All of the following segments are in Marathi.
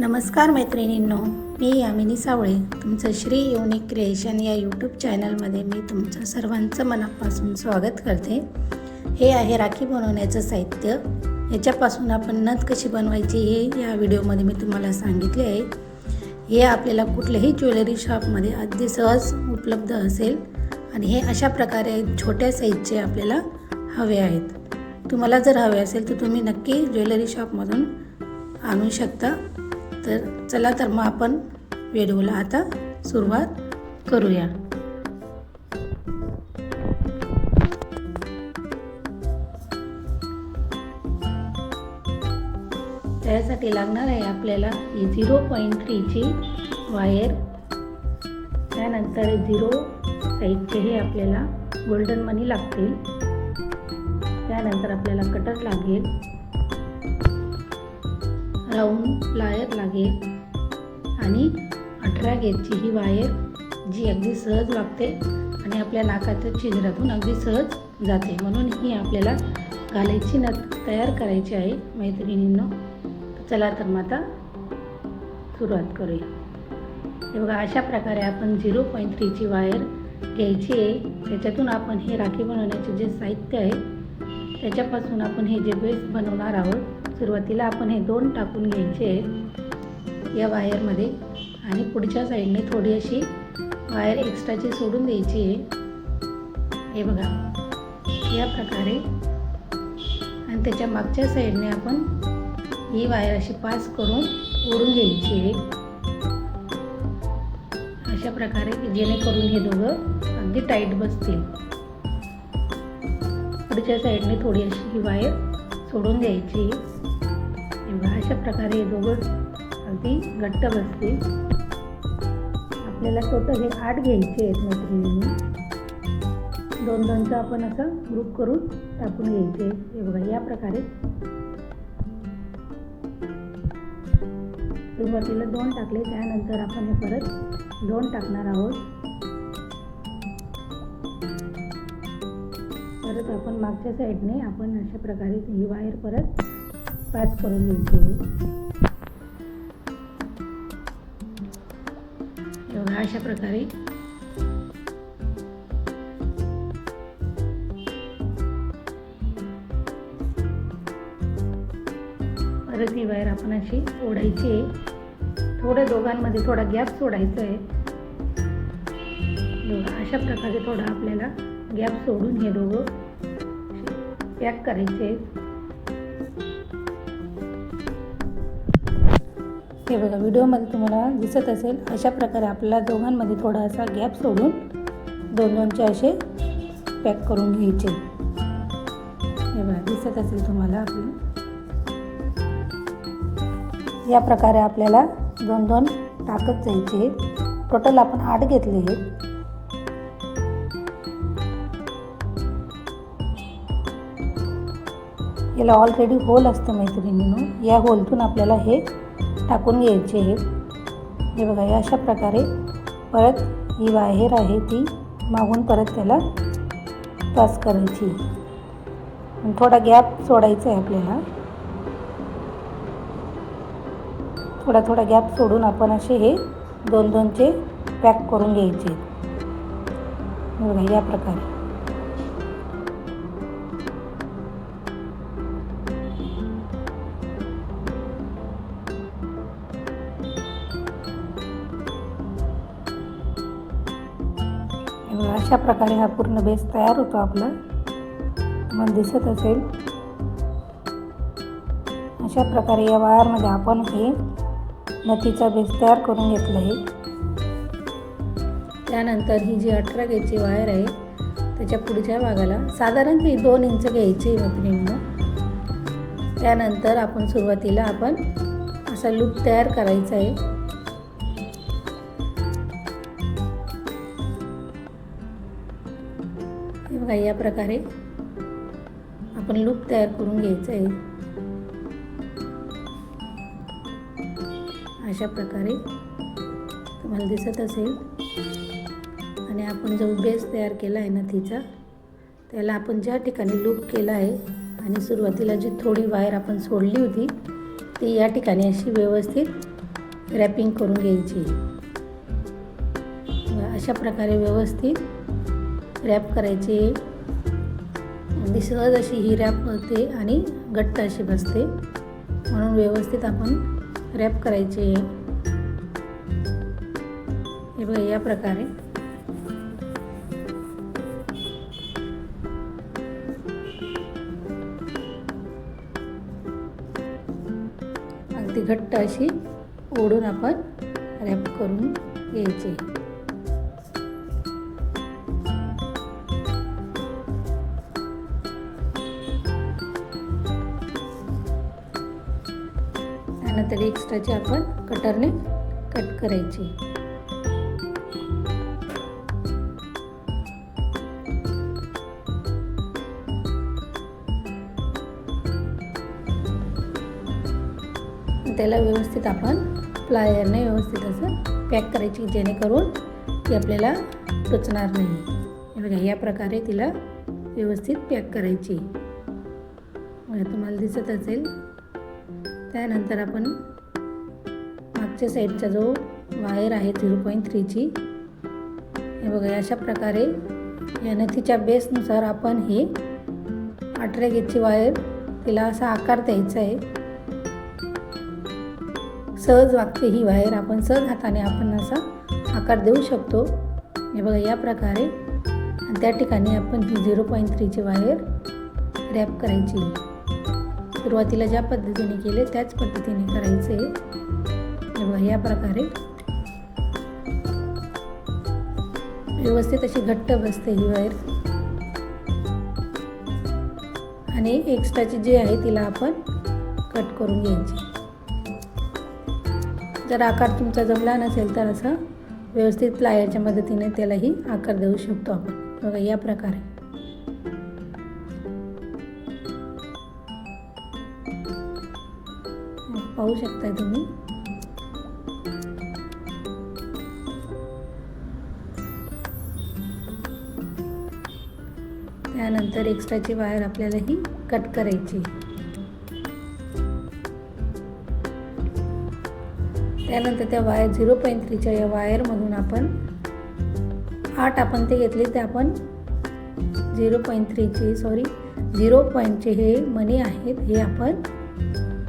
नमस्कार मैत्रिणींनो मी यामिनी सावळे. तुमचं श्री युनिक क्रिएशन या यूट्यूब चॅनलमध्ये मी तुमचं सर्वांचं मनापासून स्वागत करते. हे आहे राखी बनवण्याचं साहित्य. याच्यापासून आपण नथ कशी बनवायची हे या व्हिडिओमध्ये मी तुम्हाला सांगितले आहे. हे आपल्याला कुठल्याही ज्वेलरी शॉपमध्ये अगदी सहज उपलब्ध असेल आणि हे अशा प्रकारे छोट्या साईजचे आपल्याला हवे आहेत. तुम्हाला जर हवे असेल तर तुम्ही नक्की ज्वेलरी शॉपमधून आणू शकता. तर चला तर मग आपण व्हिडिओला आता सुरुवात करूया. त्यासाठी लागणार आहे आपल्याला ही झिरो पॉईंट थ्रीची वायर त्यानंतर झिरो साईजचे हे आपल्याला गोल्डन मनी लागतील. त्यानंतर आपल्याला कटर लागेल. राऊंड प्लायर लागेल. आणि अठरा गेजची ही वायर जी अगदी सहज लागते आणि आपल्या नाकाच्या छिद्रातून अगदी सहज जाते. म्हणून ही आपल्याला घालायची न तयार करायची आहे मैत्रिणींनो. चला तर मग आता सुरुवात करूया. हे बघा अशा प्रकारे आपण झिरो पॉईंट थ्रीची वायर घ्यायची आहे. त्याच्यातून आपण हे राखी बनवण्याचे जे साहित्य आहे त्याच्यापासून आपण हे जे बेस बनवणार आहोत सुरुवातीला आपण हे दोन टाकून घ्यायचे आहेत या वायरमध्ये. आणि पुढच्या साईडने थोडी अशी वायर एक्स्ट्राची सोडून द्यायची आहे. हे बघा या प्रकारे. आणि त्याच्या मागच्या साईडने आपण ही वायर अशी पास करून ओढून घ्यायची आहे. अशा प्रकारे की जेणेकरून हे दोघं अगदी टाईट बसतील. पुढच्या साईडने थोडी अशी ही वायर सोडून द्यायची. एवढा अशा प्रकारे हे दोघं अगदी घट्ट बसते आपल्याला टोटल हे आठ घ्यायचे आहेत मैत्रिणींनी. दोन दोनचं आपण असं ग्रुप करून टाकून घ्यायचे हे बघा या प्रकारे. सुरुवातीला दोन टाकले त्यानंतर आपण हे परत दोन टाकणार आहोत. आपण मागच्या साईडने आपण अशा प्रकारे ही वायर परत पास करून घ्यायची बघा अशा प्रकारे. परत ही वायर आपण अशी ओढायची आहे. थोड्या दोघांमध्ये थोडा गॅप सोडायचा आहे. बघा अशा प्रकारे थोडा आपल्याला गॅप सोडून हे दोघं पॅक करायचे. हे बघा व्हिडिओमध्ये तुम्हाला दिसत असेल अशा प्रकारे आपल्याला दोघांमध्ये थोडा असा गॅप सोडून दोन दोनचे असे पॅक करून घ्यायचे. हे बघा दिसत असेल तुम्हाला आपलं. या प्रकारे आपल्याला दोन दोन टाकत जायचे. टोटल आपण आठ घेतले आहेत. याला ऑलरेडी होल असतं मैत्रिणीनं. या होलतून आपल्याला हे टाकून घ्यायचे आहेत हे बघा या अशा प्रकारे परत ही वायर आहे ती मागून परत त्याला पास करायची थोडा गॅप सोडायचा आहे आपल्याला. थोडा थोडा गॅप सोडून आपण असे हे दोन दोनचे पॅक करून घ्यायचे बघा या प्रकारे. अशा प्रकारे हा पूर्ण बेस तयार होतो आपला. तुम्हाला दिसत असेल. अशा प्रकारे या वायरमध्ये आपण हे नथीचा बेस तयार करून घेतला आहे. त्यानंतर ही जी अठरा गेजची वायर आहे त्याच्या पुढच्या भागाला साधारणतः ही दोन इंच घ्यायची मैत्रिणींना त्यानंतर आपण सुरुवातीला आपण असा लूप तयार करायचा आहे. बघा या प्रकारे आपण लूप तयार करून घ्यायचं आहे. अशा प्रकारे तुम्हाला दिसत असेल. आणि आपण जो बेस तयार केला आहे ना तिचा त्याला आपण ज्या ठिकाणी लूप केला आहे आणि सुरुवातीला जी थोडी वायर आपण सोडली होती ती या ठिकाणी अशी व्यवस्थित रॅपिंग करून घ्यायची अशा प्रकारे व्यवस्थित रॅप करायचे. अगदी सहज अशी ही रॅप होते आणि घट्ट अशी बसते. म्हणून व्यवस्थित आपण रॅप करायचे. हे बघा या प्रकारे. अगदी घट्ट अशी ओढून आपण रॅप करून घ्यायची. पानं तरी एक्स्ट्राचे आपण कटरने कट करायची. त्याला व्यवस्थित आपण प्लायरने व्यवस्थित असं पॅक करायची जेणेकरून ती आपल्याला टोचणार नाही. बघा या प्रकारे तिला व्यवस्थित पॅक करायची. तुम्हाला दिसत असेल त्यानंतर आपण मागच्या साईडचा जो वायर आहे झिरो पॉईंट थ्रीची हे बघा अशा प्रकारे या नथीच्या बेसनुसार आपण ही अठरा गेजची वायर तिला असा आकार द्यायचा आहे. सहज वागते ही वायर आपण सहज हाताने आपण असा आकार देऊ शकतो. हे बघा या प्रकारे. त्या ठिकाणी आपण ही झिरो पॉईंट थ्रीची वायर रॅप करायची. सुरुवातीला ज्या पद्धतीने केले त्याच पद्धतीने करायचे. बघा या प्रकारे. व्यवस्थित अशी घट्ट बसते ही वायर. आणि एक्स्ट्राची जी आहे तिला आपण कट करून घ्यायची. जर आकार तुमचा जमला नसेल तर असं व्यवस्थित प्लायरच्या मदतीने त्यालाही आकार देऊ शकतो आपण. बघा या प्रकारे. पाहू शकता तुम्ही? त्यानंतर एक्स्ट्राची वायर आपल्याला ही कट करायची. त्यानंतर त्या वायर झिरो पॉईंट थ्रीच्या या वायरमधून आपण आठ आपण ते घेतले ते आपण झिरो पॉईंट थ्रीचे सॉरी झिरो पॉईंटचे हे मनी आहेत हे आपण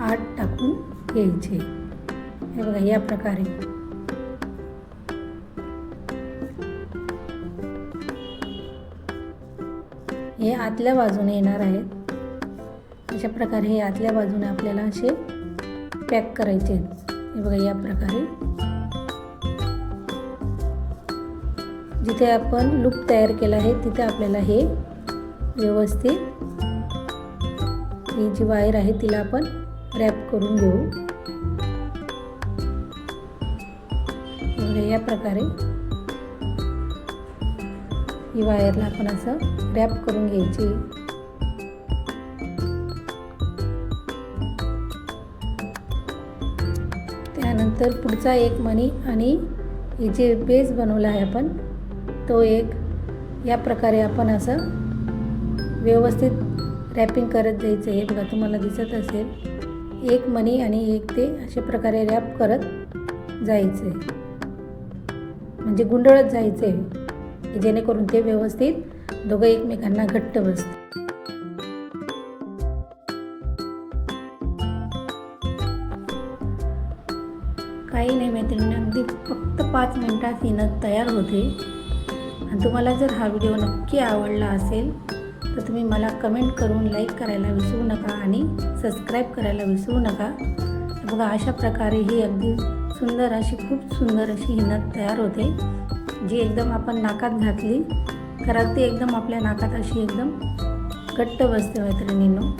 आठ टाकून घ्यायचे. हे बघा या प्रकारे. हे आतल्या बाजूने येणार आहेत. अशा प्रकारे हे आतल्या बाजूने आपल्याला असे पॅक करायचे आहेत. हे बघा या प्रकारे. जिथे आपण लूप तयार केला आहे तिथे आपल्याला हे व्यवस्थित ही जी वायर आहे तिला आपण रॅप करून घेऊ. या प्रकारे. ही वायरला आपण असं रॅप करून घ्यायची. त्यानंतर पुढचा एक मणी आणि हे जे बेस बनवला आहे आपण तो एक या प्रकारे आपण असं व्यवस्थित रॅपिंग करत जायचं हे बघा तुम्हाला दिसत असेल. एक मणी आणि एक ते अशा प्रकारे रॅप करत जायचं आहे म्हणजे गुंडळत जायचं आहे जेणेकरून ते व्यवस्थित दोघं एकमेकांना घट्ट बसते काही नाही मैत्रिणी अगदी फक्त पाच मिनटात ही नथ तयार होते. आणि तुम्हाला जर हा व्हिडिओ नक्की आवडला असेल तर तुम्ही मला कमेंट करून लाईक करायला विसरू नका आणि सबस्क्राईब करायला विसरू नका. बघा अशा प्रकारे ही अगदी सुंदर अशी खूप सुंदर अशी ही नथ तयार होते जी एकदम आपण नाकात घातली. तर अगदी एकदम आपल्या नाकात अशी एकदम घट्ट बसते मैत्रिणींनो.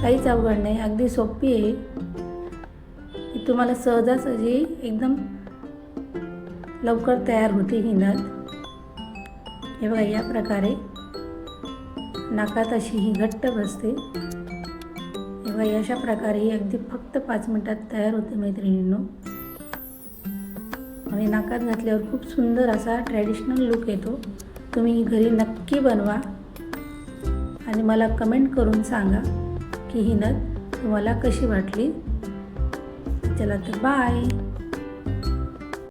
काहीच अवघड नाही अगदी सोपी आहे ही तुम्हाला सहजासहजी एकदम लवकर तयार होते ही नथ. हे बघा या प्रकारे नाकात अशी ही घट्ट बसते. तेव्हा अशा प्रकारे ही अगदी फक्त पाच मिनटात तयार होते मैत्रिणींनो. आणि नाकात घातल्यावर खूप सुंदर असा ट्रॅडिशनल लुक येतो. तुम्ही घरी नक्की बनवा. आणि मला कमेंट करून सांगा की ही नथ तुम्हाला कशी वाटली. चला तर बाय